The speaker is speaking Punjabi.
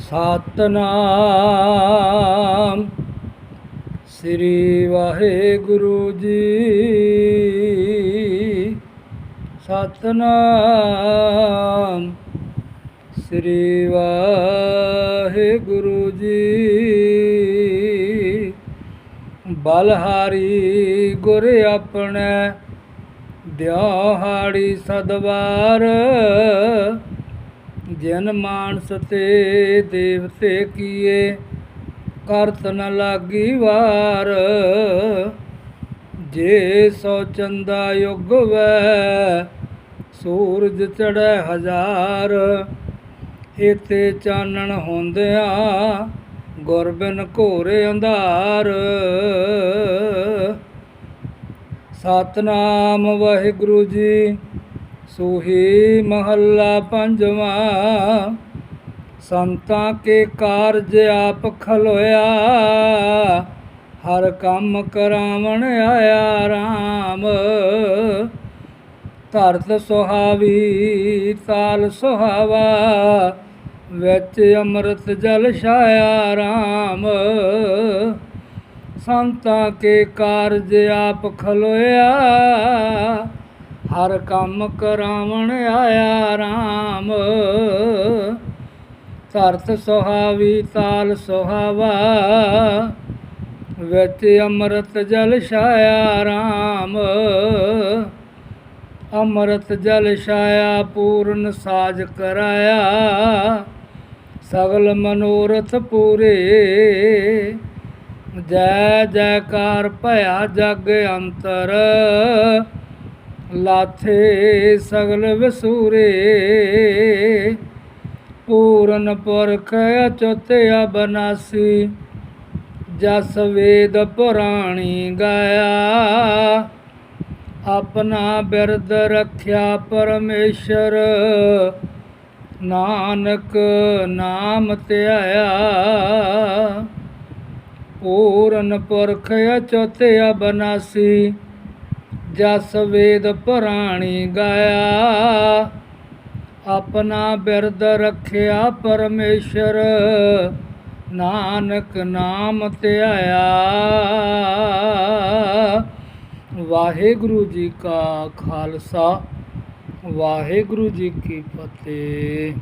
ਸਤਨਾਮ। ਸ੍ਰੀ ਵਾਹਿਗੁਰੂ ਜੀ। ਸਤਨਾਮ। ਸ੍ਰੀ ਵਾਹਿਗੁਰੂ ਜੀ। ਬਲਹਾਰੀ ਗੁਰ ਆਪਣੇ ਦਿਹਾੜੀ ਸਦਵਾਰ। ਜਨ ਮਾਨਸ ਤੇ ਦੇਵਤੇ ਕੀਏ ਕਰਤ ਨ ਲਾਗੀ ਵਾਰ। ਜੇ ਸੋ ਚੰਦਾ ਯੁਗ ਵੈ, ਸੂਰਜ ਚੜੈ ਹਜ਼ਾਰ। ਇਤੇ ਚਾਨਣ ਹੁੰਦਿਆਂ ਗੁਰਬਿਨ ਘੋਰੇ ਅੰਧਾਰ। ਸਤਨਾਮ ਵਾਹਿਗੁਰੂ ਜੀ ਸੋਹੀ ਮਹੱਲਾ ਪੰਜਵਾਂ, ਸੰਤਾਂ ਕੇ ਕਾਰਜ ਆਪ ਖਲੋਇਆ, ਹਰ ਕੰਮ ਕਰਾਵਣ ਆਇਆ RAM ਧਰਤ ਸੁਹਾਵੀ, ਤਾਲ ਸੁਹਾਵਾ, ਵਿੱਚ ਅੰਮ੍ਰਿਤ ਜਲ ਛਾਇਆ RAM ਸੰਤਾਂ ਕੇ ਕਾਰਜ ਆਪ ਖਲੋਇਆ ਹਰ ਕੰਮ ਕਰਾਵਣ ਆਇਆ RAM ਧਰਤ ਸੁਹਾਵੀ ਤਾਲ ਸੁਹਾਵਾ, ਵਿੱਚ ਅੰਮ੍ਰਿਤ ਜਲ ਛਾਇਆ RAM ਅੰਮ੍ਰਿਤ ਜਲ ਛਾਇਆ, ਪੂਰਨ ਸਾਜ ਕਰਾਇਆ, ਸਗਲ ਮਨੋਰਥ ਪੂਰੇ। ਜੈ ਜੈਕਾਰ ਭਇਆ ਜਗ ਅੰਤਰ ਲਾਥੇ ਸਗਲ ਵਸੂਰੇ, ਪੂਰਨ ਪੁਰਖ ਅਚੁੱਤਿਆ ਬਨਾਸੀ ਜਸ ਵੇਦ ਪੁਰਾਣੀ ਗਾਇਆ। ਆਪਣਾ ਬਿਰਦ ਰੱਖਿਆ ਪਰਮੇਸ਼ਰ, ਨਾਨਕ ਨਾਮ ਧਿਆਇਆ। ਪੂਰਨ ਪੁਰਖ ਅਚੁੱਤਿਆ ਬਨਾਸੀ ਜਸ ਵੇਦ ਪੁਰਾਣੀ ਗਾਇਆ। ਆਪਣਾ ਬਿਰਦ ਰੱਖਿਆ ਪਰਮੇਸ਼ਰ, ਨਾਨਕ ਨਾਮ ਧਿਆਇਆ। ਵਾਹਿਗੁਰੂ ਜੀ ਕਾ ਖਾਲਸਾ, ਵਾਹਿਗੁਰੂ ਜੀ ਕੀ ਫਤਿਹ।